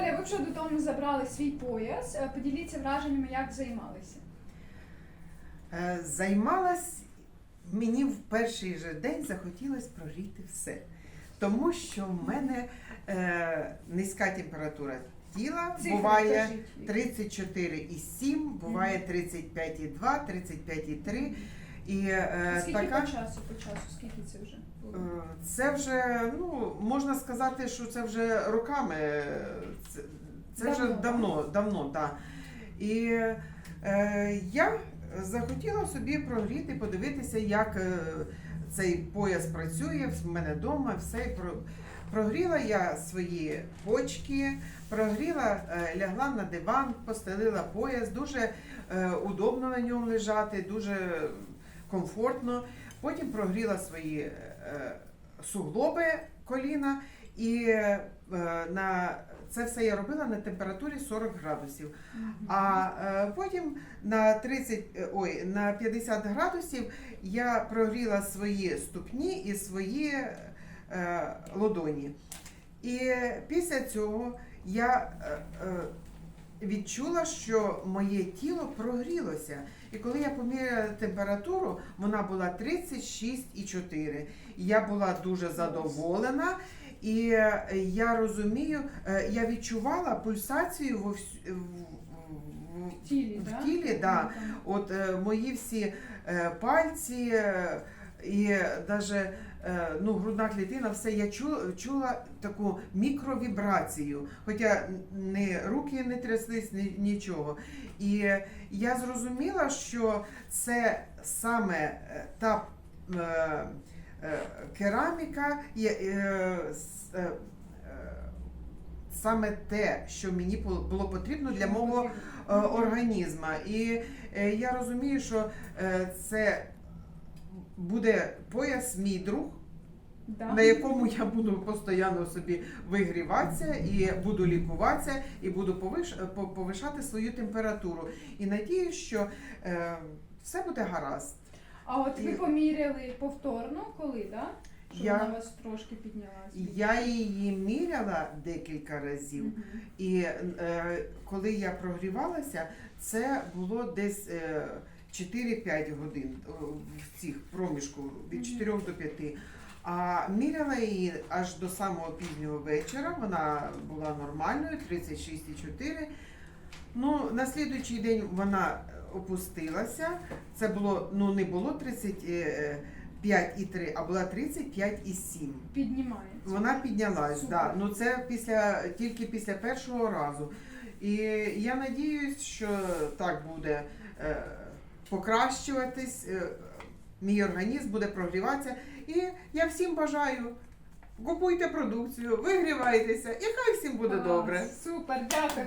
Оля, ви вже додому забрали свій пояс. Е, Поділіться враженнями, як займалися. Е, Займалась мені в перший же день захотілося прогріти все. Тому що в мене е, низька температура тіла Цифри буває 34,7, буває 35,2, 35,3. І е, Скільки така по часу, по часу, скільки це вже було? Е, Це вже, ну, можна сказати, що це вже роками. Це, це вже Давно, давно, давно, так. І е, я захотіла собі прогріти, подивитися, як е, цей пояс працює в мене вдома, все. Про- Прогріла я свої почки, прогріла, е, лягла на диван, постелила пояс, дуже е, удобно на ньому лежати, дуже комфортно. Потім прогріла свої е, суглоби коліна і е, на це все я робила на температурі 40 градусів. А е, потім на 30, е, ой, на 50 градусів я прогріла свої ступні і свої е, лодоні. І після цього я е, е, відчула, що моє тіло прогрілося. І коли я поміряла температуру, вона була 36,4. Я була дуже задоволена. І е, я розумію, е, я відчувала пульсацію во всь- в, в- В тілі, в да? тілі, да. Ну. От е, мої всі пальці і навіть ну, грудна клітина, все я чу, чула таку мікровібрацію. Хоча не руки не тряслись, ні, нічого. І е, я зрозуміла, що це саме е, та е, е, кераміка, е, е, е, саме те, що мені було потрібно для мого е, організма. І е, я розумію, що е, це буде пояс мій друг, Да. на якому я буду постійно собі вигріватися і буду лікуватися, і буду повиш, повишати свою температуру. І надію, що е, все буде гаразд. А от ви І- поміряли повторно, коли, да? Щоб Я- вона вас трошки піднялась? Я її міряла декілька разів. Мгм. І е, коли я прогрівалася, це було десь е, 4-5 годин е, в цих проміжку від 4 до 5. А міряла її аж до самого пізнього вечора. Вона була нормальною, 36,4. Ну, на слідуючий день вона опустилася. Це було, ну не було 35,3, а була 35,7. Піднімається. Вона піднялась, Супер. да. ну це після тільки після першого разу. І я надіюсь, що так буде е, покращуватись, е, мій організм буде прогріватися. І я всім бажаю. Купуйте продукцію, вигрівайтеся, і хай всім буде добре. Супер, дякую.